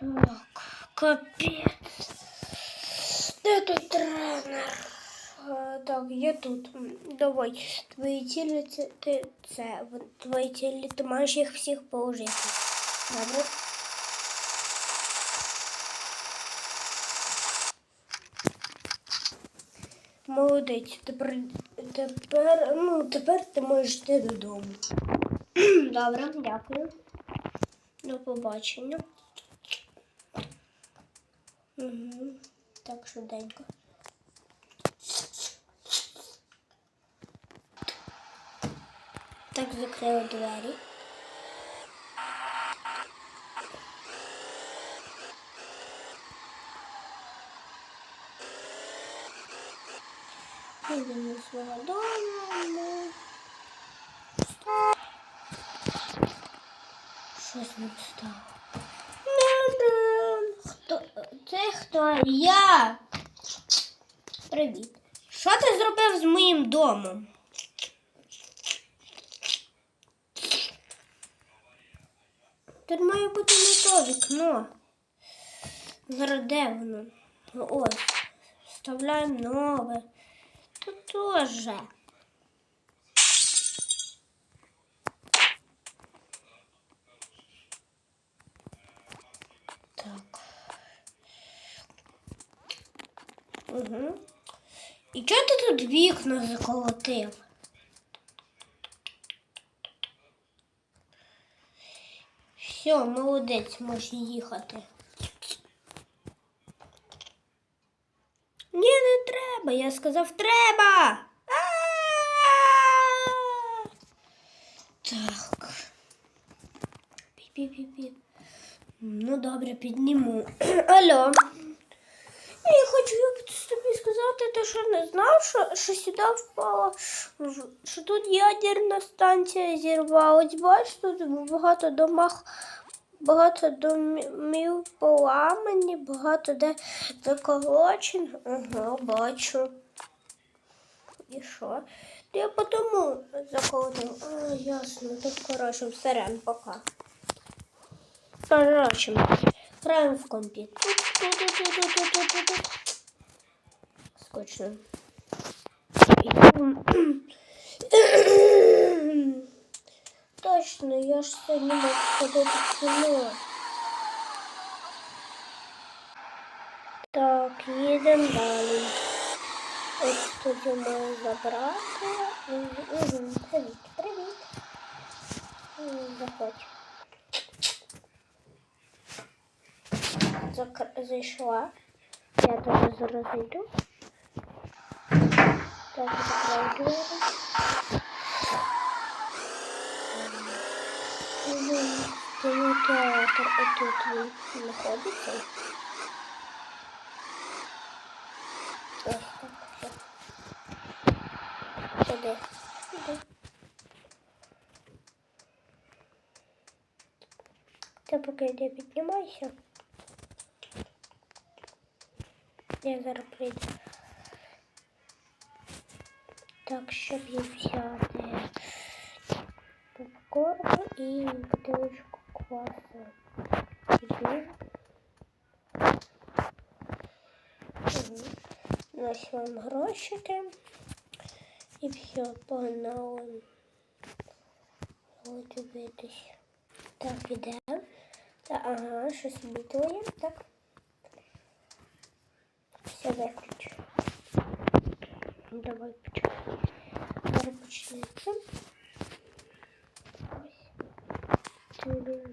Так, капець. Де тут тренер? Так, я тут. Давай. Твої цілі це, ти, це. Твої цілі, ти маєш їх всіх положити. Добре? Молодець. Тепер, тепер, ну, тепер ти можеш йти додому. Добре, дякую. До побачення. Угу. Так, швиденько. Так, закрила двері. Йдемо свого дому. Щось не встало. Хто? Я. Привіт. Що ти зробив з моїм домом? Тут має бути не то вікно. Зараз воно? Ось. Вставляємо нове. Тут теж. Так. Угу. І чого ти тут вікна заколотив? Все, молодець, можеш їхати. Ні, не треба. Я сказав, треба. Так. Пі-пі-пі-пі. Ну, добре, підніму. Алло. Я хочу тобі сказати, ти що не знав, що, що сюди впала, що тут ядерна станція зірвалась. Бачиш, тут багато домах, багато домів поламані, багато де заколочено. Ага, бачу. І що? Я потому заколотив. А, ясно, так хорошо, сирен, пока. Короче, граємо в компі. Ту-ту-ту-ту-ту-ту-ту. Скучно. Точно, я ж сьогодні мав сходити в кіно. Так, їдемо далі. Ось тут я маю забрати. Мгм, мгм, Привіт, привіт. М, Заходь. Зайшла. Я дуже зараз зайду. Так, закрою двері. М, Кінотеатр отут він знаходиться. Ось так, все. Сюди. Сюди. Та поки йди піднімайся. Я зараз прийду. Так, щоб їй взяти попкорн і бутилочку квасу. Ось вам грошики. І все, погнали. Ось дивитись. Так, іде. Та, ага, щось бітує. Так. Все виключу. Давай почнеться. Ось. Туди.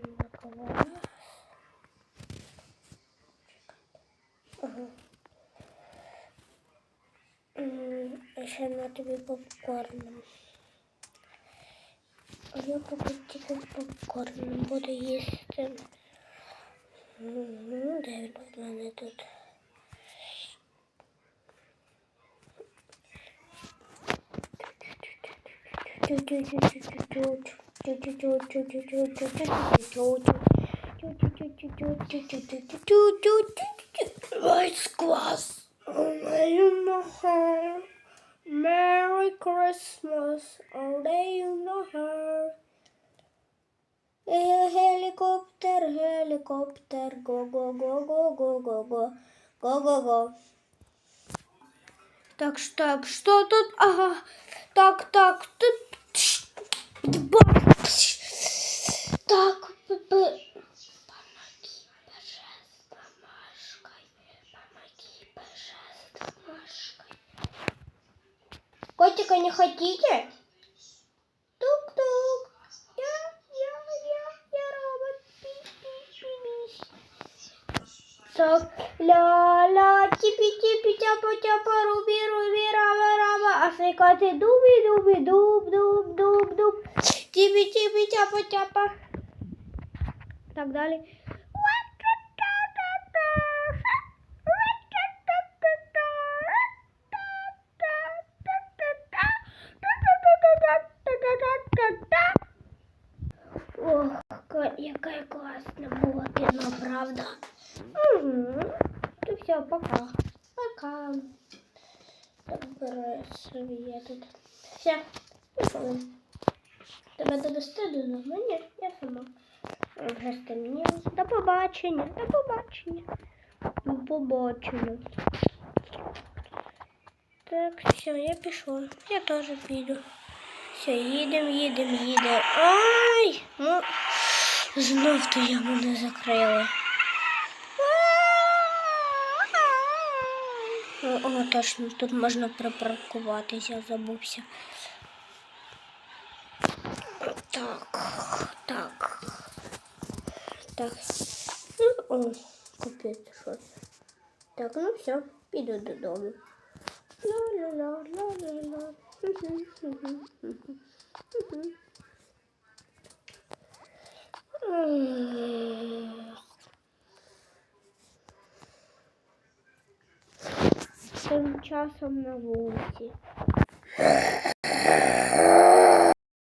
Ага. Ще на тобі попкорн. Я поки тільки попкорн буду їсти. Мгм, Де він мене тут? Rice glass. Merry Christmas. Her. Е, Гелікоптер, гелікоптер, го-го-го-го-го-го-го-го. Го-го-го. Так, так, что тут? Ага. Так, так, тут. Хотите? Тук-тук. Я, я, я, я робот. Так, ля-ля, типи-типи, тяпа-тяпа, руби-руби, рава-рава, а свикати дуби-дуби, дуб-дуб-дуб-дуб, типи-типи, тяпа-тяпа. Так далі. була піна, правда? Угу. Ну все, пока. Пока. Так, бери собі я тут. Все, пішли. Тебе додасти до мене? Я сама. Вже стемніло. До побачення. До побачення. До побачення. Так, все, я пішла. Я теж піду. Все, їдемо, їдемо, їдемо. Ай! Ну, знов то я мене закрила. О, точно, тут можна припаркуватися, забувся. Так, так. Так. Ну, О, купити щось. Так, ну все, піду додому. Ла-ла-ла-ла-ла-ла. Тим часом на вулиці.